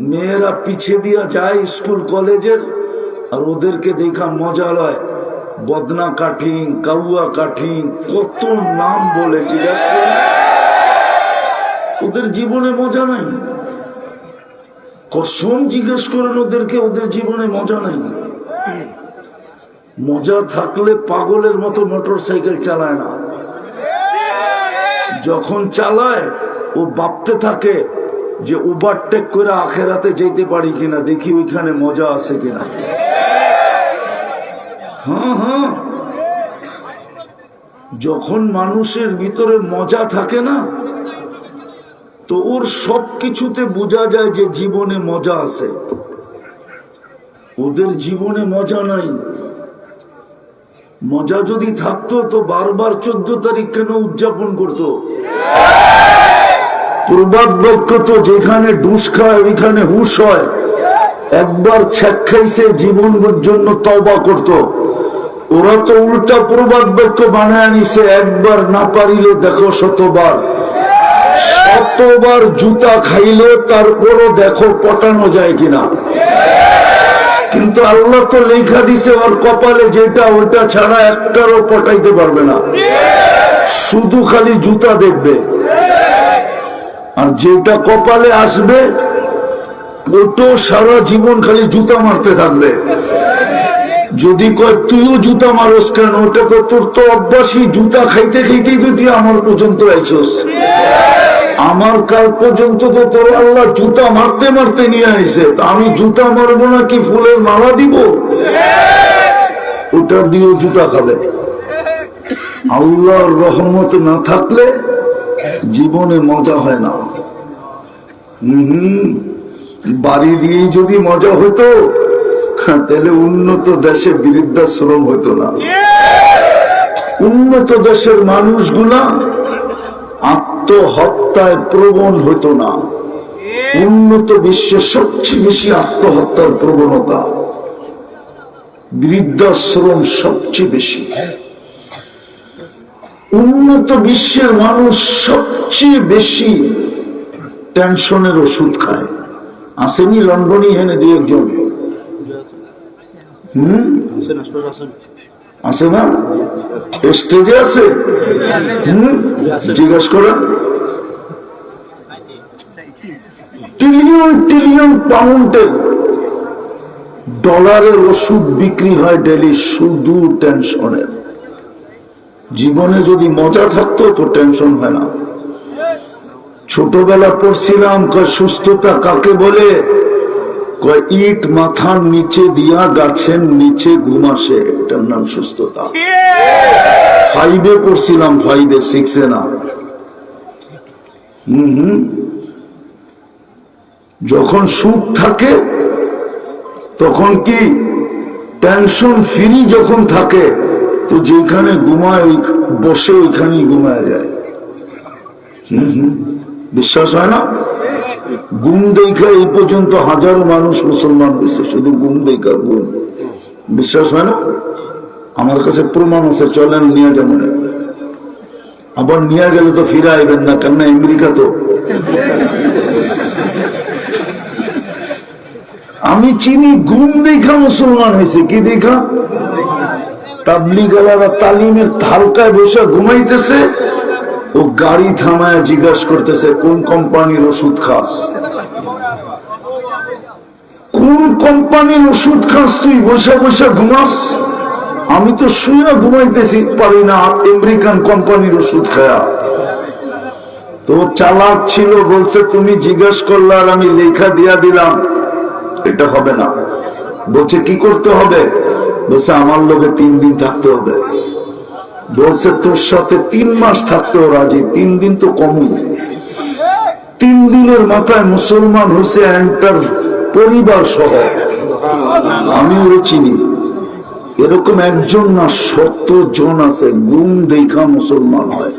মেয়েরা পিছিয়ে দিয়া যায় স্কুল, কলেজের, আর ওদেরকে দেখা মজা লয় বদনা কাঠিং, কাউয়া কাঠিং, কত নাম বলে ওদের জীবনে মজা নাই। কসম জিজ্ঞেস করেন ওদেরকে, ওদের জীবনে মজা নাই। মজা থাকলে পাগলের মতো মোটর সাইকেল চালায় না। যখন চালায়, ও ভাবতে থাকে যে ওভারটেক করে আখেরাতে যেতে পারি কিনা, দেখি ওইখানে মজা আছে কিনা। হ্যাঁ হ্যাঁ। যখন মানুষের ভিতরে মজা থাকে না, তো ওর সব কিছুতে বোঝা যায় যে জীবনে মজা আছে। ওদের জীবনে মজা নাই। মজা যদি থাকতো, তো বারবার চোদ্দ তারিখ কেন উদযাপন করতো? প্রবাদ বাক্য তো যেখানে ডুস খায়, ওইখানে হুশ হয়। একবার ছ্যাক খাইছে জীবনের জন্য তবা করত। ওরা তো উল্টা প্রবাদ বাক্য বানায় নিছে, একবার না পারিলে দেখো শতবার। শতবার জুতা খাইলে তারপরও দেখো পটানো যায় কিনা। কিন্তু আল্লাহ তো লেখা দিছে, ওর কপালে যেটা ওইটা ছাড়া একটারও পটাইতে পারবে না। শুধু খালি জুতা দেখবে। আর যেটা কপালে আসবে ওটো সারা জীবন খালি জুতা মারতে থাকবে। যদি কয়, তুইও জুতা মারস কেন? ওটা কয়, তোর তো অভ্যাসই, জুতা খাইতে খাইতেই তুই আমার পর্যন্ত আইছস। আমার কাল পর্যন্ত তো তোর আল্লাহ জুতা মারতে মারতে নিয়ে আইছে। আমি জুতা মারবো না কি ফুলের মালা দিব? ওটা দিয়েও জুতা খাবে। আল্লাহর রহমত না থাকলে জীবনে মজা হয় না। হম বাড়ি দিয়ে যদি মজা হতো, তাহলে উন্নত দেশে বৃদ্ধাশ্রম হতো না। উন্নত দেশের মানুষগুলা আত্মহত্যায় প্রবণ হতো না। উন্নত বিশ্বে সবচেয়ে বেশি আত্মহত্যার প্রবণতা বৃদ্ধাশ্রম সবচেয়ে বেশি। উন্নত বিশ্বের মানুষ সবচেয়ে বেশি টেনশনের ওষুধ খায়। আসেনি লন্ডনই এনে দিয়ে একজন। হম? না? স্টেজে আছে। হম? জিজ্ঞেস করেন। ট্রিলিয়ন ট্রিলিয়ন ডলারের ওষুধ বিক্রি হয় ডেলি শুধু টেনশনের জীবনে যদি মজা থাকতো, তো টেনশন হয় না। ছোটবেলা পড়ছিলাম সুস্থতা কাকে বলে? ইট মাথার নিচে দিয়া গাছের নিচে ঘুমাসে। এটার নাম সুস্থতা। ফাইভে পড়ছিলাম ফাইভে সিক্সে না। হম হম। যখন সুখ থাকে, তখন কি টেনশন ফ্রি যখন থাকে তো যেখানে ঘুমায় বসে ওইখানেই ঘুমায় যায়। বিশ্বাস হয় না? গুম দেখা এই পর্যন্ত হাজারো মানুষ মুসলমান হয়েছে শুধু গুম দেখা গুম বিশ্বাস হয় না? আমার কাছে প্রমাণ আছে, চলেন নিয়ে যেমন আবার নিয়ে গেলে তো ফিরে আইবেন না, কেননা আমেরিকা তো। আমি চিনি গুম দেখা মুসলমান হয়েছে কি দেখা তাবলিগালারা তালিমের বসে ঘুমাইতেছে ও গাড়ি থামায় করতেছে, কোন কোম্পানির ওষুধ খাস? কোন কোম্পানির ওষুধ খাস তুই? বসে বসে ঘুমাস? আমি তো শুয়ে ঘুমাইতেছি, পারি না, আমেরিকান কোম্পানির ওষুধ খায়া। তো চালাক ছিল, বলছে, তুমি জিজ্ঞাসা করলে আর আমি লেখা দিয়া দিলাম। এটা হবে না। বলছে, কি করতে হবে? বলছে, আমার লোকে তিন দিন থাকতে হবে। বলছে, তোর সাথে তিন মাস থাকতেও রাজি, তিন দিন তো কমই তিন দিনের মাথায় মুসলমান হয়েছে তার পরিবার সহ। আমি ওরে চিনি। এরকম একজন না শত জন আছে, গুম দেখা মুসলমান হয়।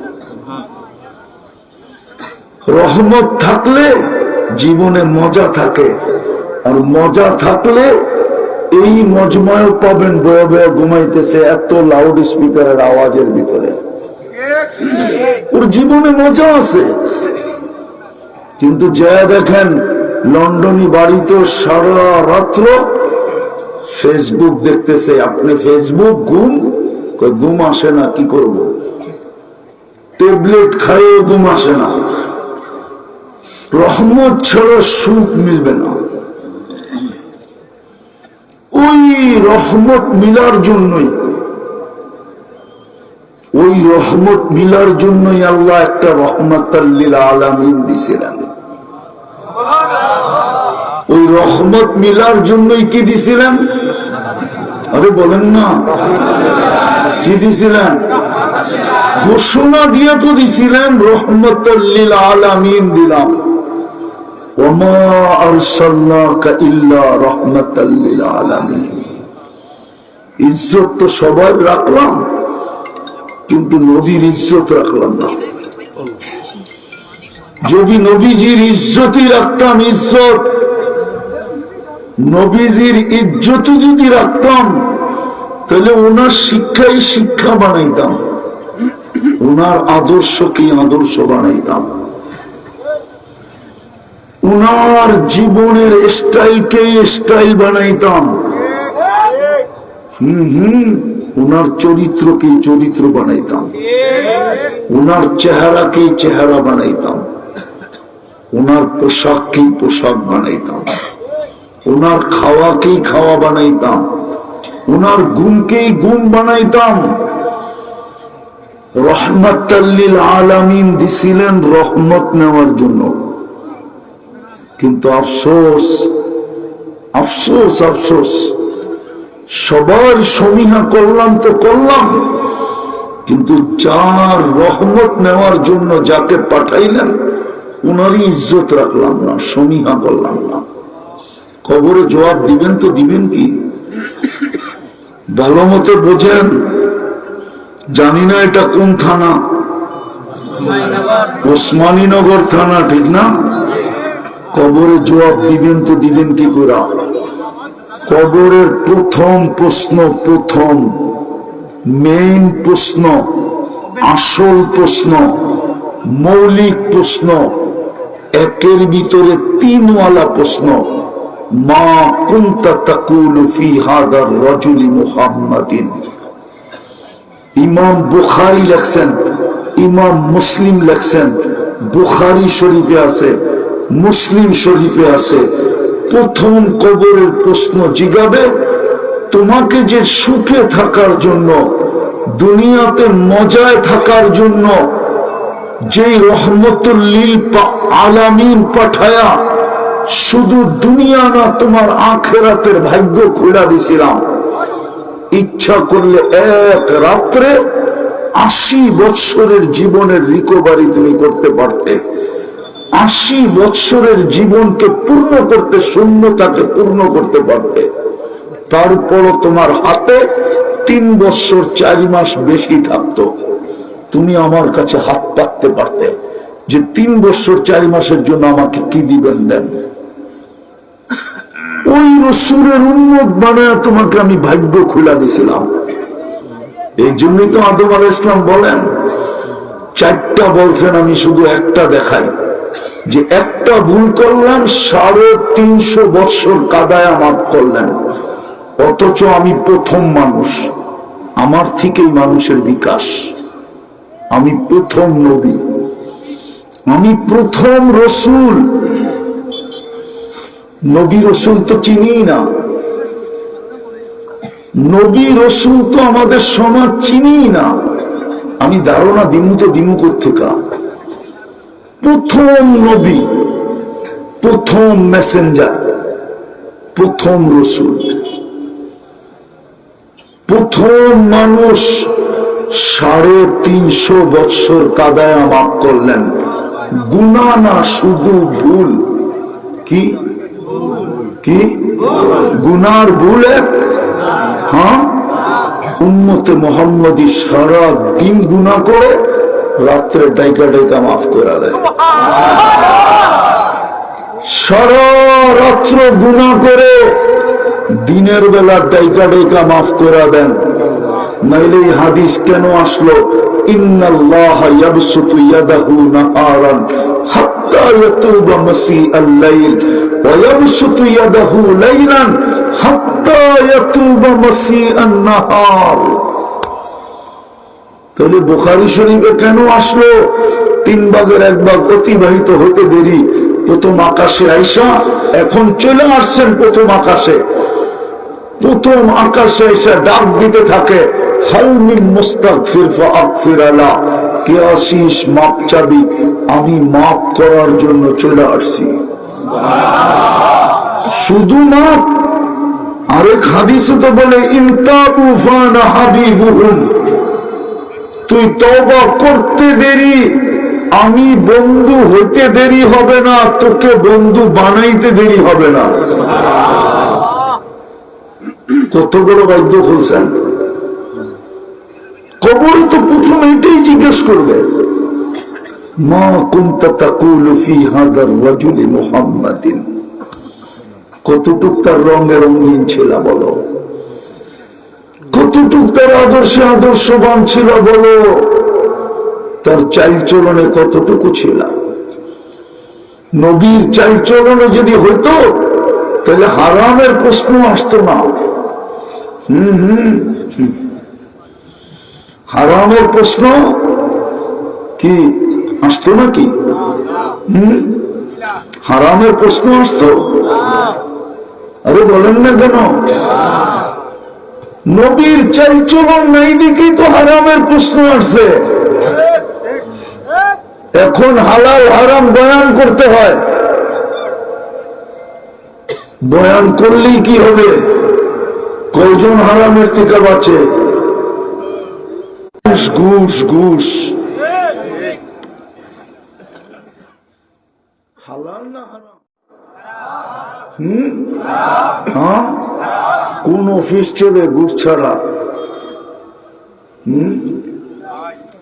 রহমত থাকলে জীবনে মজা থাকে, আর মজা থাকলে এই মজময় পাবেন বয়ে বয়ে ঘুমাইতেছে এত লাউড স্পিকারের আওয়াজের ভিতরে। ওর জীবনে মজা আছে। কিন্তু যা দেখেন, লন্ডনী বাড়িতে সারা রাত্র ফেসবুক দেখতেছে। আপনি ফেসবুক ঘুম? ঘুম আসে না, কি করব? ট্যাবলেট খাইয়ে ঘুম আসে না। রহমত ছাড়া সুখ মিলবে না। ওই রহমত মিলার জন্যই। ওই রহমত মিলার জন্যই আল্লাহ একটা রহমত আলামিন দিছিলেন। ওই রহমত মিলার জন্যই কি দিছিলেন? আরে বলেন না। কি দিছিলেন? ঘোষণা দিয়ে তো দিছিলেন রহমত আলামিন দিলাম। ইজ্জত তো সবার রাখলাম, কিন্তু নবীর ইজ্জত রাখলাম না। যদি নবীজির ইজ্জতই রাখতাম, ইজ্জত, নবীজির ইজ্জত যদি রাখতাম, তাহলে ওনার শিক্ষাই শিক্ষা বানাইতাম। ওনার আদর্শকে আদর্শ বানাইতাম? উনার জীবনের স্টাইলকে স্টাইল বানাইতাম। হুম হুম, উনার চরিত্রকে চরিত্র বানাইতাম। উনার চেহারাকে চেহারা বানাইতাম। উনার পোশাককেই পোশাক বানাইতাম। উনার খাওয়াকেই খাওয়া বানাইতাম। উনার গুণকেই গুণ বানাইতাম। রহমতাল্লিল আলামিন দিছিলেন রহমত নেওয়ার জন্য। কিন্তু আফসোস আফসোস আফসোস। সবার সমীহা করলাম তো করলাম কিন্তু যার রহমত নেওয়ার জন্য যাকে পাঠাইলেন উনারই ইজ্জত রাখলাম না সমীহা করলাম না। খবরে জবাব দিবেন তো দিবেন কি? ভালো মতো বোঝেন জানি না এটা কোন থানা। ওসমানীনগর থানা ঠিক না? কবরে জবাব দিবেন তো দিবেন কি করে? কবরের প্রথম প্রশ্ন প্রথম মেইন প্রশ্ন, আসল প্রশ্ন, মৌলিক প্রশ্ন, একের ভিতরে তিনওয়ালা প্রশ্ন, মা কুন্তা তাকুলু ফি হাদার রজুলি মুহাম্মাদিন। ইমাম বুখারী লেখছেন, ইমাম মুসলিম লেখছেন, বুখারী শরীফে আছে। মুসলিম শরীফে আছে, প্রথম কবরের প্রশ্ন জিগাবে, তোমাকে যে সুখে থাকার জন্য, দুনিয়াতে মজায় থাকার জন্য, যেই রহমতুল্লিল আলামিন পাঠায়া, শুধু দুনিয়া না, তোমার আখেরাতের ভাগ্য খুলে দিছিলাম। ইচ্ছা করলে এক রাত্রে আশি বৎসরের জীবনের রিকভারি তুমি করতে পারতে। আশি বৎসরের জীবনকে পূর্ণ করতে, শূন্যতাকে পূর্ণ করতে পারবে। তারপরও তোমার হাতে তিন বৎসর, চারি মাস বেশি থাকতো। তুমি আমার কাছে হাত পাততে পারতে যে তিন বৎসর, চারি মাসের জন্য আমাকে কি দিবেন দেন। ওই রসুরের উন্মত বানায় তোমাকে আমি ভাগ্য খুলা দিছিলাম। এই জন্যই তো আদম আল ইসলাম বলেন, চারটা বলছেন, আমি শুধু একটা দেখাই। যে একটা ভুল করলাম, সাড়ে তিনশো বৎসর কাদায় মাফ করলেন। অথচ আমি প্রথম মানুষ। আমার থেকেই মানুষের বিকাশ। আমি প্রথম নবী। আমি প্রথম রসুল। নবী রসুল তো চিনি না। নবী রসুল তো আমাদের সমাজ চিনি না। আমি ধারণা দিমু তো দিমু কোথেকা প্রথম নবী, প্রথম মেসেঞ্জার প্রথম রসুল। প্রথম মানুষ সাড়ে তিনশো বৎসর কাদায় মাফ করলেন। গুণা না, শুধু ভুল। কি? কি? গুনার ভুল এক? হ্যাঁ? উন্মতে মোহাম্মদী সারা দিন গুণা করে রাত্রে ডাইকা ডাইকা মাফ করে দেয়। সারারাত্র গুণা করে দিনের বেলা ডাইকা ডাইকা মাফ করে দেন। নাইলে হাদিস কেন আসলো? ইন্নাল্লাহ ইয়াবসুতু ইয়াদাহু নাহারান হাত্তা ইয়াতুবা মাসিআল লাইল ওয়া ইয়াবসুতু ইয়াদাহু লাইলান হাত্তা ইয়াতুবা মাসিআন নাহার। তাহলে বুখারি শরীফে কেন আসলো? তিন ভাগের এক ভাগ অতিবাহিত হতে দেরি। প্রথম আকাশে আইসা এখন চলে আসছেন প্রথম আকাশে। প্রথম আকাশে এসে ডাক দিতে থাকে আমি মাপ করার জন্য চলে আসছি। শুধু মাপ, আরেক হাদিসে তো বলে ইনতাবু ফানা হাবিবুহুম। তুই তওবা করতে দেরি আমি বন্ধু হইতে দেরি হবে না তোকে বন্ধু বানাইতে দেরি হবে না। কত বড় বাদ্য খুলছেন কবরে তো প্রথম এটাই জিজ্ঞেস করবে। মা কুন্তা তাকুলু ফি হাদার রাজুলি মুহাম্মাদিন। কতটুক তার রঙে রঙিন ছিল বলো। কতটুক তার আদর্শে আদর্শবান ছিল বলো? তার চালচলনে কতটুকু ছিল? নবীর চালচলনে যদি হইতো, তাহলে হারামের প্রশ্ন আসতো না। হম হম। হারামের প্রশ্ন কি আসতো নাকি? হম? হারামের প্রশ্ন আসতো? আরে বলেন না কেন? নবীর চাইচলন নাই দেখি তো হারামের প্রশ্ন আসছে। এখন হালাল হারাম বয়ান করতে হয়। বয়ান করলেই কি হবে? কয়জন হারামের থেকে বাঁচে ঘুষ ঘুষ। হালাল না হারাম? হুম? হ্যাঁ? কোন অফিস চলে ঘুষ ছাড়া।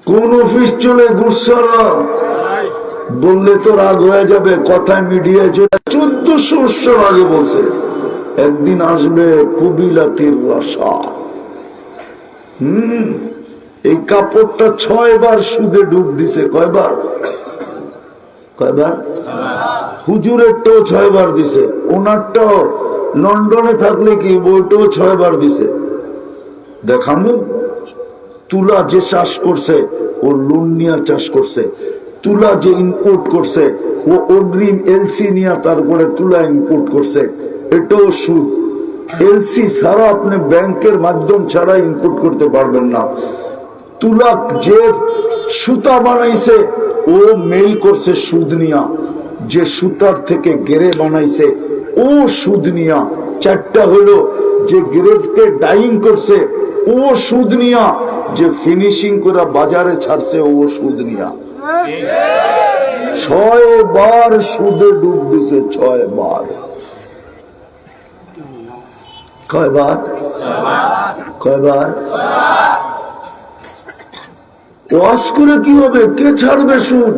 কোন অফিস চলে ঘুষ ছাড়া। বললে তো রাগ হয়ে যাবে কথায় মিডিয়ায় চলে চোদ্দশো বৎসর আগে বলছে। একদিন আসবে কবিলাতির রসা। হম? এই কাপড়টা ছয় বার সুদে ডুব দিছে কয়বার? কয়বার? হুজুরেরটাও ছয় বার দিছে ওনারটাও। লন্ডনে থাকলে কি বইটাও ছয় বার দিছে? দেখামু। তুলা যে চাষ করছে, ও লুনিয়া চাষ করছে, তুলা যে ইম্পোর্ট করছে, ও অগ্রিম এলসি নিয়ে তারপরে তুলা ইম্পোর্ট করছে, এটাও সুদ। এলসি ছাড়া আপনি ব্যাংকের মাধ্যম ছাড়া ইম্পোর্ট করতে পারবেন না। তুলা যে সুতা বানাইছে, ও মেল করছে সুদ নিয়া। যে সুতার থেকে গেরে বানাইছে ও সুদ নিয়া। চারটা হলো যে গ্রেভকে ডাইং করছে ও সুদ নিয়া। যে ফিনিশিং করে বাজারে ছাড়ছে ও সুদ নিয়া। ছয় বার সুদে ডুব দিছে, ছয় বার। কয়বার কয়বার ওয়াশ করে কি হবে? কে ছাড়বে সুদ?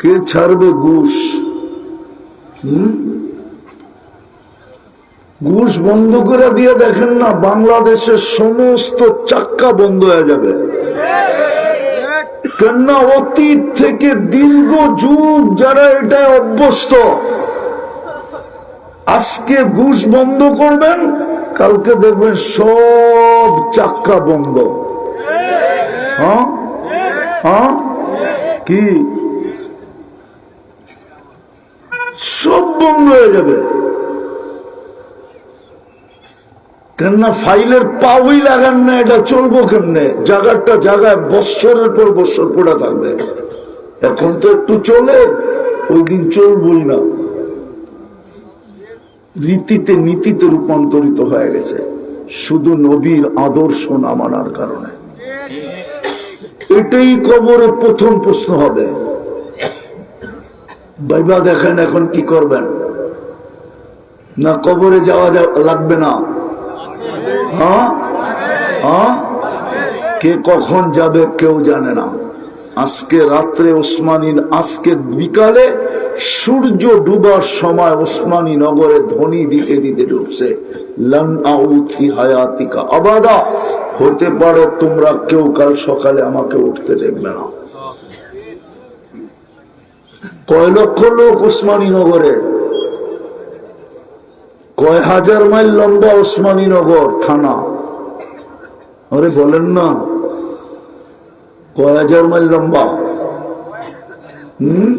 কে ছাড়বে ঘুষ? ঘুষ বন্ধ করে দিয়ে দেখেন না, বাংলাদেশের সমস্ত চাক্কা বন্ধ হয়ে যাবে। কেননা অতীত থেকে দীর্ঘ যুগ যারা এটা অভ্যস্ত, আজকে ঘুষ বন্ধ করবেন, কালকে দেখবেন সব চাক্কা বন্ধ। হ্যাঁ? হ্যাঁ? কি? সব বন্ধ হয়ে যাবে। কেননা ফাইলের পাউই লাগান না, এটা চলবো কেমনে? জায়গাটা জায়গায় বৎসরের পর বৎসর পড়ে থাকবে। এখন তো একটু চলে, ওই দিন চলবই না। রীতিতে নীতিতে রূপান্তরিত হয়ে গেছে। শুধু নবীর আদর্শ না মানার কারণে। এটাই কবরে প্রথম প্রশ্ন হবে। বাইবা দেখেন এখন কি করবেন? না কবরে যাওয়া লাগবে না? হ্যাঁ? হ্যাঁ? কে কখন যাবে কেউ জানে না। আজকে রাত্রে ওসমানী আজকে বিকালে সূর্য ডুবার সময় ওসমানী নগরে ধ্বনি দিতে দিতে ডুবছে। আবাদা, হতে পারে তোমরা কেউ কাল সকালে আমাকে উঠতে দেখবে না। কয় লক্ষ লোক উসমানীনগরে কয় হাজার মাইল লম্বা ওসমানীনগর থানা? আরে বলেন না। কয় হাজার মাইল লম্বা? হম?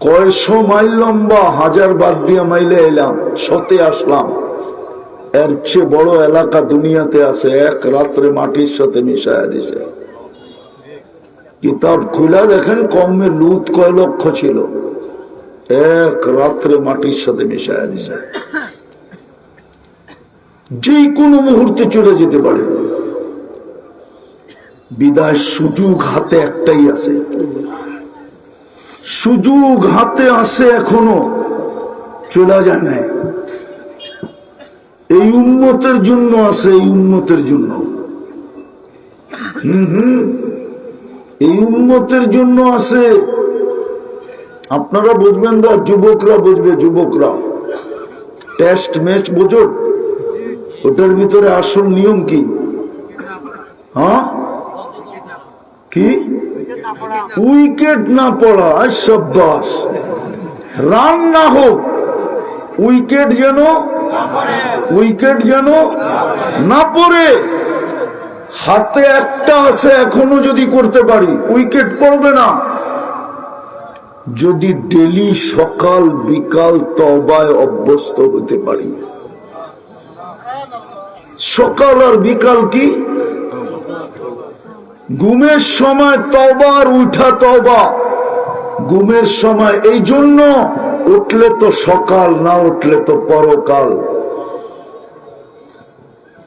কয়শো মাইল লম্বা, হাজার বাদ দিয়ে মাইলে এলাম, সতে আসলাম। এর চেয়ে বড় এলাকা দুনিয়াতে আছে, এক রাত্রে মাটির সাথে মিশাইয়া দিছে। কিতাব খুলে দেখেন কমে লুত কয় লক্ষ ছিল। এক রাত্রে মাটির সাথে মিশাইয়া দিছে। যে কোনো মুহূর্তে চলে যেতে পারে। বিদায় সুযোগ হাতে একটাই আছে। সুযোগ হাতে আছে এখনও। চলে যায় নাই। এই উন্মতের জন্য আছে, এই উন্মতের জন্য। হুম হুম। এই উন্মতের জন্য আছে। আপনারা বুঝবেন না, যুবকরা বুঝবে, যুবকরা। টেস্ট ম্যাচ বোঝো। ওটার ভিতরে আসল নিয়ম কি? হ্যাঁ? কি? উইকেট না পড়া সব্বাস রান না হোক, উইকেট যেন উইকেট যেন না পড়ে। হাতে একটা আছে, এখনও যদি করতে পারি, উইকেট পড়বে না। যদি ডেলি সকাল, বিকাল তবায় অভ্যস্ত হতে পারি। সকাল আর বিকাল কি? ঘুমের সময় তবা আর উঠা তবা ঘুমের সময় এই জন্য উঠলে তো সকাল, না উঠলে তো পরকাল।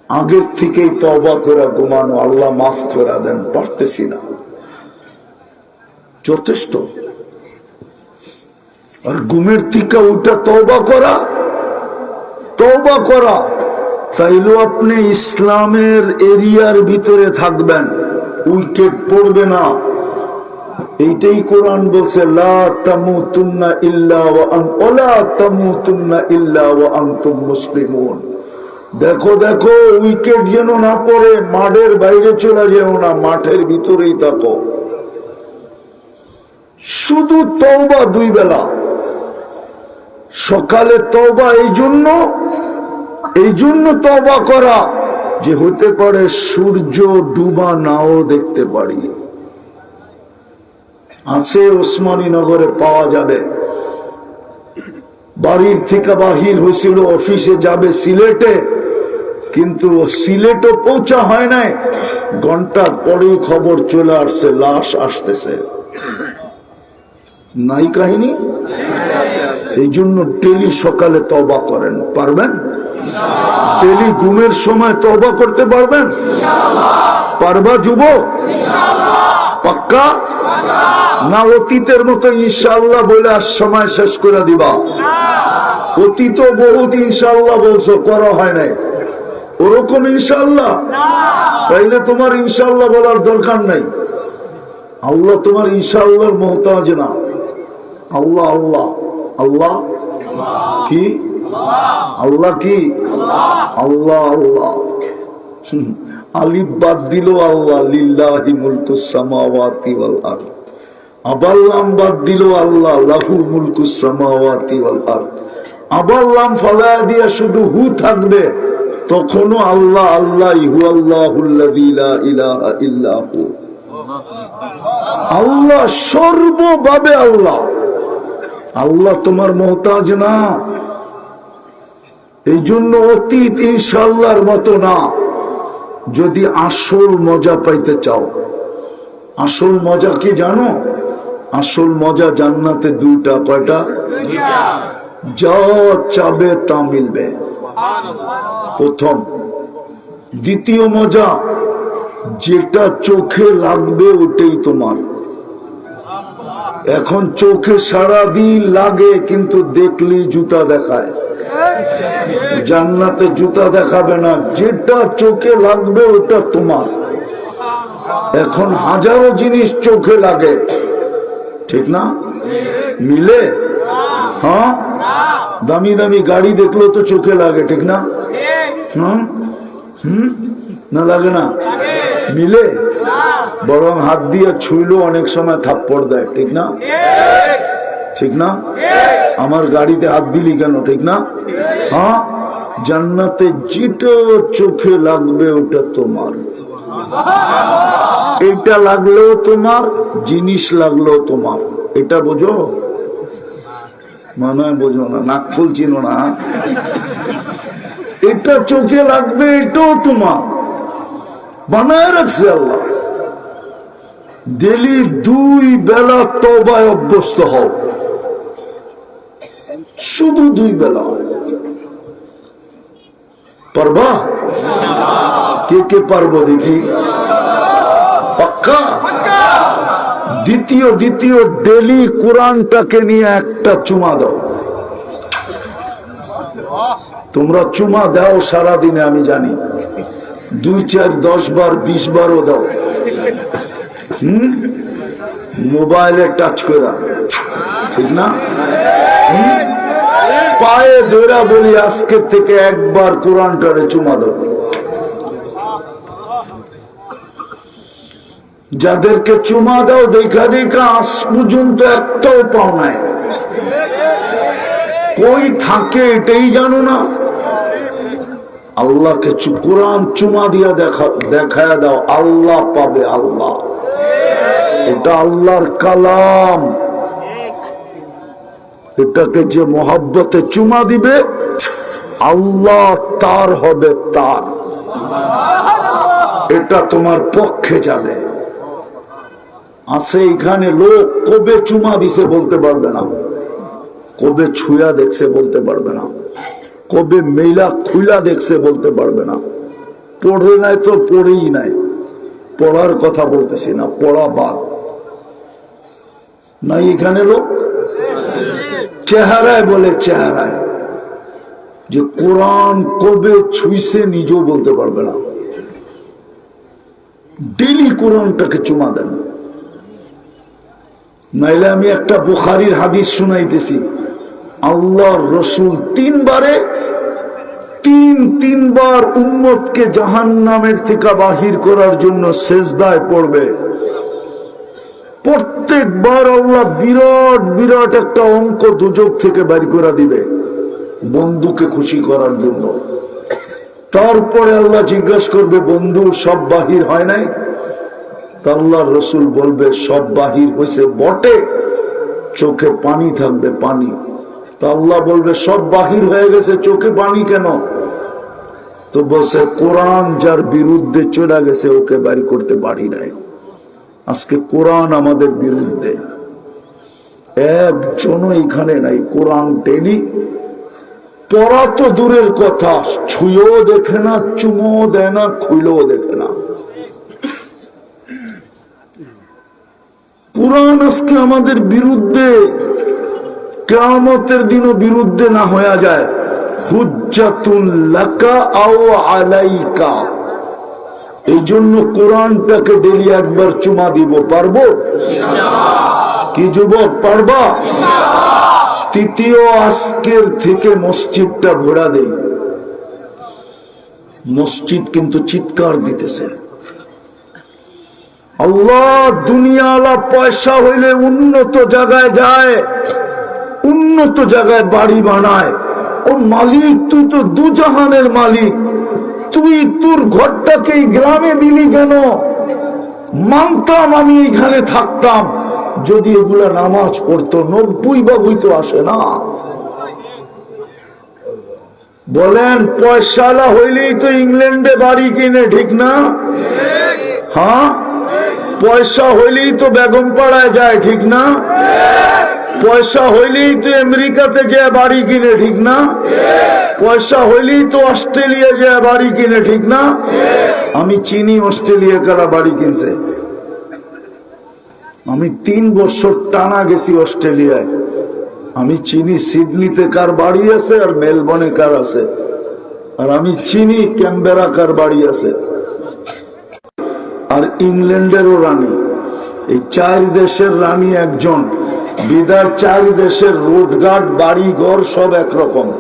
আগের থেকেই তবা করে ঘুমানো, আল্লাহ মাফ করা দেন, পারতেছি না। যথেষ্ট। আর ঘুমের থেকে উঠা তবা করা তবা করা তাইলে আপনি ইসলামের এরিয়ার ভিতরে থাকবেন, উইকেট পড়বে না। এইটাই কোরআন বলছে মুসলিমুন। দেখো দেখো, উইকেট যেন না পড়ে, মাঠের বাইরে চলে যেও না, মাঠের ভিতরেই থাকো। শুধু তওবা দুই বেলা। সকালে তওবা এই জন্য এই জন্য তওবা করা যে হতে পারে সূর্য ডুবা নাও দেখতে পারি। আছে ওসমানী নগরে পাওয়া যাবে। বাড়ির থেকে বাহির হয়েছিল, অফিসে যাবে, সিলেটে। কিন্তু সিলেটও পৌঁছা হয় নাই। ঘণ্টার পরেই খবর চলে আসছে, লাশ আসতেছে। নাই কাহিনী? এই জন্য ডেলি সকালে তবা করেন, পারবেন? ডেলি ঘুমের সময় তবা করতে পারবেন? পারবা যুবক? পাক্কা? না, অতীতের মতো ইনশাল্লাহ বলে আর সময় শেষ করে দিবা। অতীত বহুত ইনশাল্লাহ বলছো, করা হয় নাই। ওরকম ইনশাল্লাহ তাইলে তোমার ইনশাল্লাহ বলার দরকার নাই। আল্লাহ তোমার ইনশাল্লাহর মহতাজ না। আল্লাহ আল্লাহ। আল্লাহ কি? আল্লাহ কি? আল্লাহ আল্লাহ। আলিফ বাদ দিল আল্লাহ লিল্লাহি মুলকুস সামাওয়াতি ওয়াল আরদ। আবার লাম বাদ দিল আল্লাহ লাহু মুলকুস সামাওয়াতি ওয়াল আরদ। আবার লাম ফালায়া দিয়া শুধু হু থাকবে। তখনও আল্লাহ আল্লাহ, ইহু আল্লাহুল্লাযী লা ইলাহা ইল্লা হু। আল্লাহ সর্বভাবে আল্লাহ। আল্লাহ তোমার মহতাজ না। এই জন্য অতীত ইনশাল্লাহর মতো না। যদি আসল মজা পাইতে চাও। আসল মজা কি জানো? আসল মজা জান্নাতে দুইটা, কয়টা? যা চাবে তা মিলবে। প্রথম। দ্বিতীয় মজা, যেটা চোখে লাগবে ওটাই তোমার। এখন চোখে সারা দিন লাগে, কিন্তু দেখলি জুতা দেখায়। জান্নাতে জুতা দেখাবে না, যেটা চোখে লাগবে ওটা তোমার। এখন হাজারো জিনিস চোখে লাগে। ঠিক না? মিলে? হ্যাঁ? দামি দামি গাড়ি দেখলেও তো চোখে লাগে, ঠিক না? হুম? না, লাগে না। মিলে বরং হাত দিয়ে ছুইলো অনেক সময় থাপ্পড় দেয়, ঠিক না? ঠিক না? আমার গাড়িতে হাত দিলি কেন, ঠিক না? হ্যাঁ? জান্নাতে যেটা চোখে লাগবে ওটা তোমার। এটা লাগলেও তোমার, জিনিস লাগলেও তোমার। এটা বোঝো? মানে বোঝো না, নাক ফুল চিনো না। এটা চোখে লাগবে, এটাও তোমার। বানায় রাখছে আল্লাহ। ডেলি দুই বেলা তবায় অভ্যস্ত হও। শুধু দুই বেলা পারবা? কে কে পারব দেখি? পাক্কা? দ্বিতীয় দ্বিতীয় ডেলি কোরআনটাকে নিয়ে একটা চুমা দাও। তোমরা চুমা দাও সারা দিনে আমি জানি। দুই চার, দশ বার, বিশ বারও দাও। হম? মোবাইলে টাচ করা ঠিক না? পায়ে ধরা বলি, আজকের থেকে একবার কোরআনটারে চুমা দাও। যাদেরকে চুমা দাও, দেখা দেখা আজ পর্যন্ত একটাও পাও নাই। কই থাকে এটাই জানো না? আল্লাহকে কোরআন চুমা দিয়া দেখা দেখায় দাও, আল্লাহ পাবে আল্লাহ। এটা আল্লাহর কালাম। এটাকে যে মোহাব্বতে চুমা দিবে, আল্লাহ তার হবে তার। এটা তোমার পক্ষে যাবে। আছে এখানে লোক কবে চুমা দিছে বলতে পারবে না। কবে ছুঁয়া দেখছে বলতে পারবে না। কবে মেলা খুলা দেখছে বলতে পারবে না। পড়ে নাই তো পড়েই নাই। পড়ার কথা বলতেছি না, পড়া বাদ। নাই এখানে লোক? চেহারায় বলে চেহারায়। যে কোরআন কবে ছুঁইছে নিজেও বলতে পারবে না। ডেলি কোরআনটাকে চুমা দেন। নাইলে আমি একটা বুখারির হাদিস শুনাইতেছি। আল্লাহর রসুল তিনবারে, তিন তিনবার উম্মতকে জাহান নামের থেকে বাহির করার জন্য সেজদায় পড়বে। প্রত্যেকবার আল্লাহ বিরাট বিরাট একটা অঙ্ক দুযোগ থেকে বাড়ি করে দিবে বন্ধুকে খুশি করার জন্য। তারপরে আল্লাহ জিজ্ঞাসা করবে, বন্ধু, সব বাহির হয় নাই? আল্লাহ রসুল বলবে, সব বাহির হয়েছে বটে, চোখে পানি থাকবে, পানি। তা আল্লাহ বলবে, সব বাহির হয়ে গেছে, চোখে পানি কেন? তো বলছে, কোরআন যার বিরুদ্ধে চলে গেছে, ওকে বাড়ি করতে পারি নাই। আজকে কোরআন আমাদের বিরুদ্ধে। একজনও এখানে নাই, কোরআন ডেলি পড়া তো দূরের কথা, ছুঁয়েও দেখে না চুমো দেয় না, খুইলেও দেখে না। কোরআন আজকে আমাদের বিরুদ্ধে। কেয়ামতের দিনও বিরুদ্ধে না হয়ে যায়। আলাইকা। এই জন্য কোরআনটাকে ডেলি একবার চুমা দিব পারব? কি যুবক পারবা? তৃতীয় আজকের থেকে মসজিদটা ভরা দেই। মসজিদ কিন্তু চিৎকার দিতেছে। আল্লাহ দুনিয়ালা পয়সা হইলে উন্নত জায়গায় যায়। উন্নত জায়গায় বাড়ি বানায়। ও মালিক, তুই তো দুজাহানের মালিক। তুই তোর ঘরটাকে গ্রামে দিলি কেন? মানতাম আমি এখানে থাকতাম। যদি এগুলা নামাজ পড়তো, নব্বই বাবুই তো আসে না। বলেন, পয়সালা হইলেই তো ইংল্যান্ডে বাড়ি কিনে, ঠিক না? হ্যাঁ? পয়সা হইলেই তো বেগম পাড়ায় যায়, ঠিক না? পয়সা হইলেই তো আমেরিকাতে যায়, বাড়ি কিনে, ঠিক না? পয়সা হইলেই তো অস্ট্রেলিয়া যায়, বাড়ি কিনে, ঠিক না? আমি চিনি অস্ট্রেলিয়া কারা বাড়ি কিনছে। আমি তিন বছর টানা গেছি অস্ট্রেলিয়ায়। আমি চিনি সিডনিতে কার বাড়ি আছে আর মেলবর্নে কার আছে। আর আমি চিনি ক্যাম্বেরা কার বাড়ি আছে। আর ইংল্যান্ডেরও রানী। এই চার দেশের রানী একজন। বিদায় চার দেশের রোডঘাট বাড়ি ঘর সব একরকম।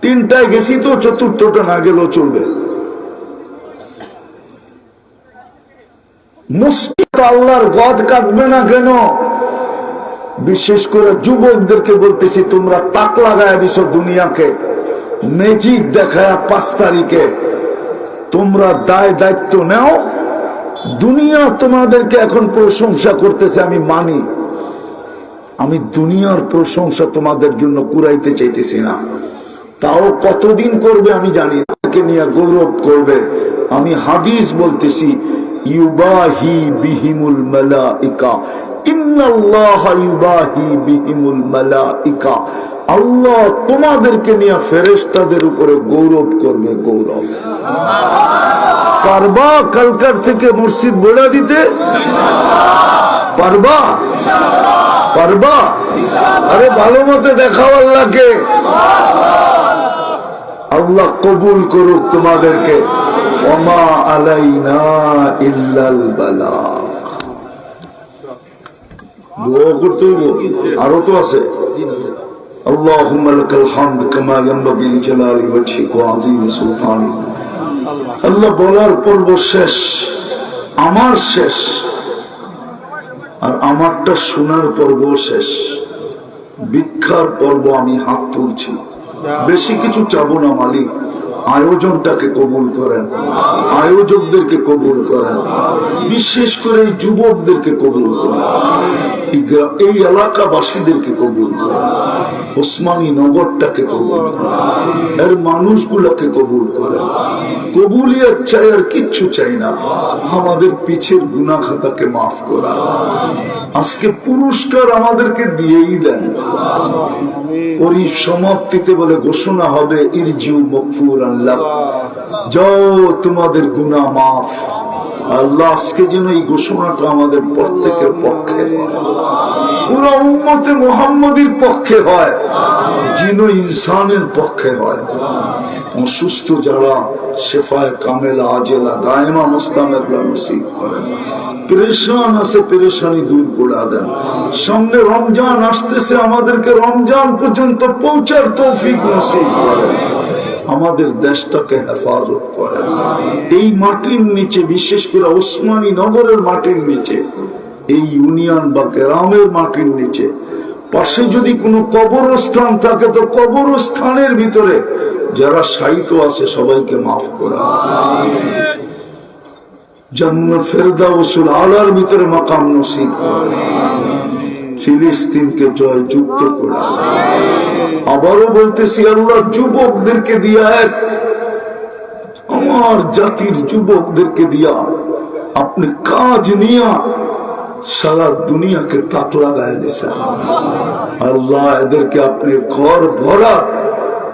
তিনটায় গেছি তো, চতুর্থটা না গেলেও চলবে। মসজিদ আল্লাহর গদ কাটবে না কেন? বিশেষ করে যুবকদেরকে বলতেছি, তোমরা তাক লাগায় দিছ দুনিয়াকে। ম্যাজিক দেখায় পাঁচ তারিখে। তোমরা দায় দায়িত্ব নাও। দুনিয়া তোমাদেরকে এখন প্রশংসা করতেছে, আমি মানি। আমি দুনিয়ার প্রশংসা তোমাদের জন্য কুড়াইতে চাইতেছি না। তাও কতদিন করবে আমি জানি একে নিয়ে গৌরব করবে। আমি হাদিস বলতেছি, ইউবাহি বিহিমুল মালাইকা। ইন্নাল্লাহ ইউবাহি বিহিমুল মালাইকা। আল্লাহ তোমাদেরকে নিয়ে ফেরেশতাদের উপরে গৌরব করবে, গৌরব। পারবা কালকার থেকে মসজিদ বেড়া দিতে? পারবা? পারবা? আরে ভালো মতো দেখাও আল্লাহকে। আল্লাহ কবুল করুক তোমাদেরকে। ওমা আলাইনা ইল্লাল বালা। করতে আরও তো আছে। اللهم لك الحمد كما ينبغي لجلال وجهك وعظيم سلطانك আল্লাহ বলার পর্ব শেষ আমার শেষ আর আমারটা শোনার পর্ব শেষ ভিক্ষার পর্ব আমি হাত তুলছি বেশি কিছু চাবো না মালিক আয়োজনটাকে কবুল করেন। আয়োজকদেরকে কবুল করেন। বিশেষ করে যুবকদেরকে কবুল করেন। এই এলাকাবাসীদেরকে কবুল করেন। ওসমানী নগরটাকে কবুল করেন। এর মানুষগুলোকে কবুল করেন। কবুলিয়ার চাই আর কিচ্ছু চাই না। আমাদের পিছের গুনা খাতাকে মাফ করা। আজকে পুরস্কার আমাদেরকে দিয়েই দেন। পরিসমাপ্তিতে বলে ঘোষণা হবে ইরজিউ মকফুর আল্লাহ। যাও তোমাদের গুনাহ মাফ। আল্লাহ আজকে যেন এই ঘোষণাটা আমাদের প্রত্যেকের পক্ষে পুরো উম্মতে পক্ষে হয়, যেন ইনসানের পক্ষে হয়। অসুস্থ যারা শেফায় কামেলা, আজেলা, দায়মা মুস্তামের নসিব করেন। আছে দূর দেন। সামনে রমজান আসতেছে, আমাদেরকে রমজান পর্যন্ত পৌঁছার তৌফিক নসিব করেন। আমাদের দেশটাকে হেফাজত করেন। এই মাটির নিচে, বিশেষ করে ওসমানী নগরের মাটির নিচে, এই ইউনিয়ন বা গ্রামের মাটির নিচে, পাশে যদি কোনো কবরস্থান থাকে, তো কবরস্থানের ভিতরে যারা সাহিত্য আছে, সবাইকে মাফ করা জান্নাত ফেরদাউসুল আলার ভিতরে মাকাম নসিব করে ফিলিস্তিনকে জয় যুক্ত করা। আবারও বলতেছি, আল্লাহ যুবকদেরকে দিয়া এক। আমার জাতির যুবকদেরকে দিয়া আপনি কাজ নিয়া সারা দুনিয়াকে তাক লাগায় দিয়েছেন। আল্লাহ এদেরকে আপনি ঘর ভরা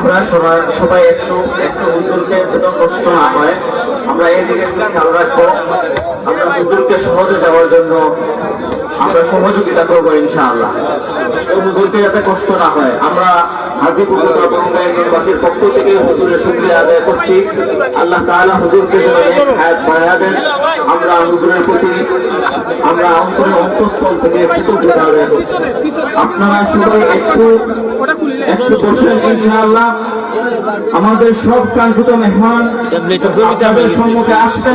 আমরা সবাই সবাই একটু একটু হুজুরকে যেন কষ্ট না হয়। আমরা এদিকে একটু খেয়াল রাখব। আমরা হুজুরকে সহজে যাওয়ার জন্য আমরা সহযোগিতা করব ইনশাআল্লাহ। হুজুরকে যাতে কষ্ট না হয়। আমরা হাজিপুর নির্বাচীর পক্ষ থেকে হুজুরের শুক্রিয়া আদায় করছি। আল্লাহ তাআলা হুজুরকে বাড়ায়া দেন। আমরা হুজুরের প্রতি আমরা অন্তরের অন্তঃস্থল থেকে কৃতজ্ঞতা আদায় করছি। আপনারা সবাই একটু একটু বসেন ইনশাআল্লাহ। আমাদের সব কাঙ্ক্ষিত মেহমান সম্মুখে আসবেন।